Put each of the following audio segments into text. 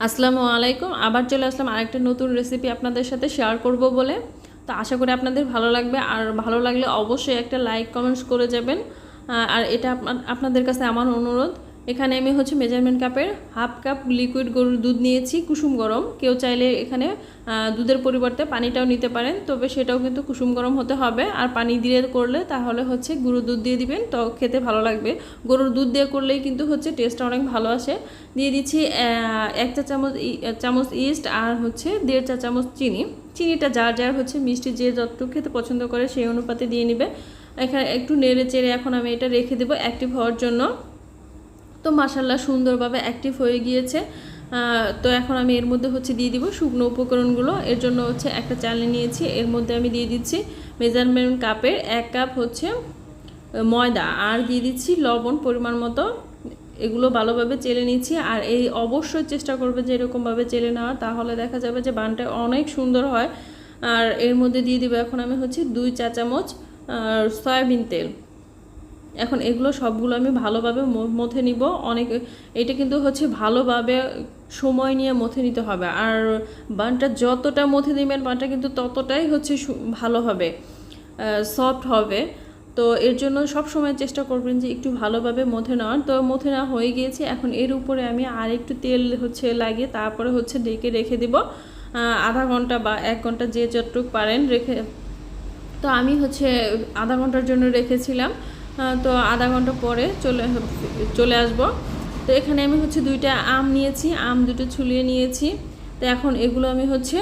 আসসালামু আলাইকুম। আবার চলে আসলাম আরেকটা নতুন রেসিপি আপনাদের সাথে শেয়ার করব বলে। তো আশা করি আপনাদের ভালো লাগবে। আর ভালো লাগলে অবশ্যই একটা লাইক কমেন্টস করে যাবেন। আর এটা আপনা- আপনাদের কাছে আমার অনুরোধ এখানে আমি হচ্ছে মেজারমেন্ট কাপের হাফ কাপ লিকুইড গরুর দুধ নিয়েছি, কুসুম গরম। কেউ চাইলে এখানে দুধের পরিবর্তে পানিটাও নিতে পারেন, তবে সেটাও কিন্তু কুসুম গরম হতে হবে। আর পানি দিয়ে করলে তাহলে হচ্ছে গরুর দুধ দিয়ে দিবেন, তো খেতে ভালো লাগবে। গরুর দুধ দিয়ে করলেই কিন্তু হচ্ছে টেস্টটা অনেক ভালো আসে। দিয়ে দিচ্ছি এক চা চামচ চামচ ইস্ট আর হচ্ছে দেড় চা চামচ চিনি। চিনিটা যার যার হচ্ছে মিষ্টি যে যতটুকু খেতে পছন্দ করে সেই অনুপাতে দিয়ে নিবে। এখানে একটু নেড়ে চেড়ে এখন আমি এটা রেখে দেবো অ্যাক্টিভ হওয়ার জন্য। তো মাসাল্লাহ সুন্দরভাবে অ্যাক্টিভ হয়ে গিয়েছে। তো এখন আমি এর মধ্যে হচ্ছে দিয়ে দিব শুকনো উপকরণগুলো। এর জন্য হচ্ছে একটা চালনি নিয়েছি। এর মধ্যে আমি দিয়ে দিচ্ছি মেজারমেন্ট কাপের এক কাপ হচ্ছে ময়দা। আর দিয়ে দিচ্ছি লবণ পরিমাণ মতো। এগুলো ভালোভাবে চেলে নিচ্ছি। আর এই অবশ্যই চেষ্টা করবে যে এরকমভাবে চেলে নেওয়া তাহলে দেখা যাবে যে বানটা অনেক সুন্দর হয়। আর এর মধ্যে দিয়ে দিব এখন আমি হচ্ছে দুই চা চামচ সয়াবিন তেল। এখন এগুলো সবগুলো আমি ভালোভাবে মথে নিব। অনেক, এটা কিন্তু হচ্ছে ভালোভাবে সময় নিয়ে মথে নিতে হবে। আর বানটা যতটা মথে দিবেন, বানটা কিন্তু ততটাই হচ্ছে ভালো হবে সফট হবে। তো এর জন্য সব সময় চেষ্টা করবেন যে একটু ভালোভাবে মথে নেওয়ার। তো মথে নেওয়া হয়ে গিয়েছে। এখন এর উপরে আমি আর একটু তেল হচ্ছে লাগিয়ে তারপরে হচ্ছে ডেকে রেখে দিব। আধা ঘণ্টা বা এক ঘণ্টা যে যতটুকু পারেন রেখে, তো আমি হচ্ছে আধা ঘণ্টার জন্য রেখেছিলাম। তো আধা ঘণ্টা পরে চলে চলে আসব। তো এখানে আমি হচ্ছে দুইটা আম নিয়েছি, আম দুটো ছুলিয়ে নিয়েছি। তো এখন এগুলো আমি হচ্ছে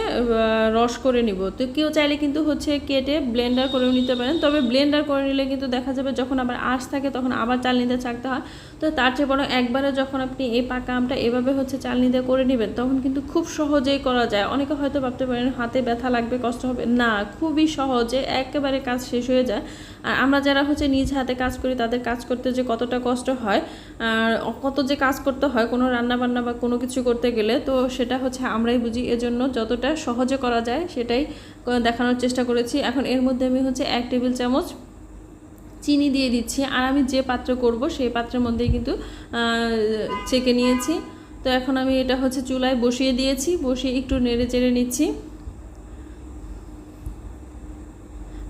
রস করে নিব। তো কেউ চাইলে কিন্তু হচ্ছে কেটে ব্লেন্ডার করেও নিতে পারেন। তবে ব্লেন্ডার করে নিলে কিন্তু দেখা যাবে যখন আবার আঁশ থাকে তখন আবার চালনিতে চাকতে হয়। তো তার চেয়ে বরং একবারে যখন আপনি এই পাকা আমটা এভাবে হচ্ছে চালনিতে করে নেবেন, তখন কিন্তু খুব সহজেই করা যায়। অনেকে হয়তো ভাবতে পারেন, হাতে ব্যথা লাগবে, কষ্ট হবে। না, খুবই সহজে একেবারে কাজ শেষ হয়ে যায়। আর আমরা যারা হচ্ছে নিজ হাতে কাজ করি, তাদের কাজ করতে যে কতটা কষ্ট হয়, আর কত যে কাজ করতে হয় কোনো রান্না বান্না বা কোনো কিছু করতে গেলে, তো সেটা হচ্ছে আমরাই বুঝি, এজন্য যতটা সহজে করা যায় সেটাই দেখানোর চেষ্টা করেছি। এখন এর মধ্যে আমি হচ্ছে এক টেবিল চামচ চিনি দিয়ে দিচ্ছি, আর আমি যে পাত্র করব সেই পাত্রের মধ্যেই কিন্তু চেকে নিয়েছি। তো এখন আমি এটা হচ্ছে চুলায় বসিয়ে দিয়েছি, বসিয়ে একটু নেড়ে চেড়ে নিচ্ছি।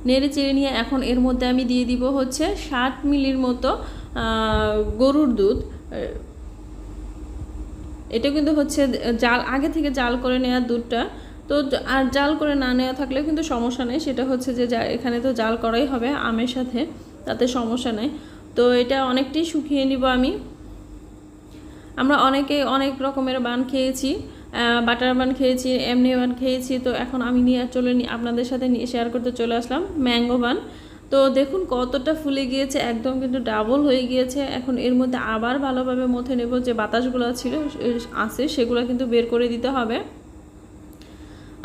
নেড়ে চেড়ে নিয়ে এখন এর মধ্যে আমি দিয়ে দিব হচ্ছে ষাট মিলির মতো গরুর দুধ। এটা কিন্তু হচ্ছে, জাল, আগে থেকে জাল করে নেওয়া দুধটা। তো আর জাল করে না নেওয়া থাকলেও কিন্তু সমস্যা নেই। সেটা হচ্ছে যে এখানে তো জাল করাই হবে আমের সাথে, তাতে সমস্যা নেই। তো এটা অনেকটাই শুকিয়ে নিব আমি। আমরা অনেকে অনেক রকমের বান খেয়েছি বাটার বান খেয়েছি, এমনি বান খেয়েছি। তো এখন আমি নিয়ে চলে আপনাদের সাথে নিয়ে শেয়ার করতে চলে আসলাম, ম্যাঙ্গো বান। তো দেখুন কতটা ফুলে গিয়েছে, একদম কিন্তু ডাবল হয়ে গিয়েছে। এখন এর মধ্যে আবার ভালোভাবে মথে নেব যে বাতাসগুলো ছিল আছে, সেগুলো কিন্তু বের করে দিতে হবে।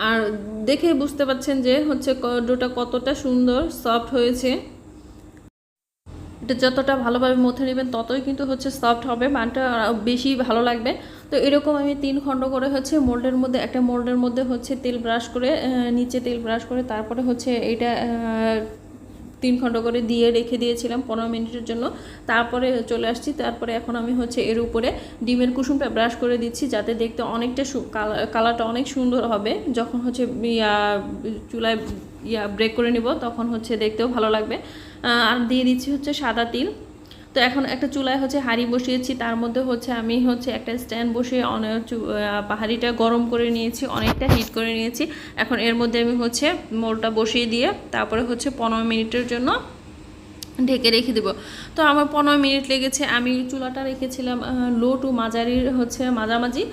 আর দেখে বুঝতে পাচ্ছেন যে হচ্ছে ডোটা কতটা সুন্দর সফট হয়েছে। এটা যতটা ভালোভাবে মথে নেবেন, ততই কিন্তু হচ্ছে সফট হবে, মানটা বেশি ভালো লাগবে। তো এরকম আমি তিন খণ্ড করে হচ্ছে মোল্ডের মধ্যে, একটা মোল্ডের মধ্যে হচ্ছে তেল ব্রাশ করে নিচে তেল ব্রাশ করে, তারপরে হচ্ছে এটা তিন খণ্ড করে দিয়ে রেখে দিয়েছিলাম পনেরো মিনিটের জন্য। তারপরে চলে আসছি, তারপরে এখন আমি হচ্ছে এর উপরে ডিমের কুসুমটা ব্রাশ করে দিচ্ছি যাতে দেখতে অনেকটা কালারটা অনেক সুন্দর হবে। যখন হচ্ছে চুলায় ইয়া ব্রেক করে নিব, তখন হচ্ছে দেখতেও ভালো লাগবে। আর দিয়ে দিচ্ছি হচ্ছে সাদা তিল। তো এখন একটা চুলায় হচ্ছে হাঁড়ি বসিয়েছি, তার মধ্যে হচ্ছে আমি হচ্ছে একটা স্ট্যান্ড বসিয়ে অনেক হাঁড়িটা গরম করে নিয়েছি, অনেকটা হিট করে নিয়েছি। এখন এর মধ্যে আমি হচ্ছে মোলটা বসিয়ে দিয়ে তারপরে হচ্ছে পনেরো মিনিটের জন্য ঢেকে রেখে দেবো। তো আমার পনেরো মিনিট লেগেছে, আমি চুলাটা রেখেছিলাম লো টু মাঝারির হচ্ছে মাঝামাঝি।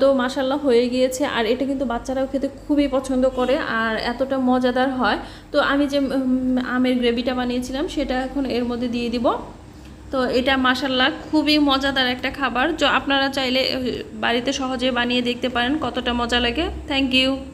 তো মাসাল্লাহ হয়ে গিয়েছে, আর এটা কিন্তু বাচ্চারাও খেতে খুবই পছন্দ করে, আর এতটা মজাদার হয়। তো আমি যে আমের গ্রেভিটা বানিয়েছিলাম, সেটা এখন এর মধ্যে দিয়ে দিব। তো এটা মাসাল্লাহ খুবই মজাদার একটা খাবার। যা আপনারা চাইলে বাড়িতে সহজে বানিয়ে দেখতে পারেন কতটা মজা লাগে। Thank you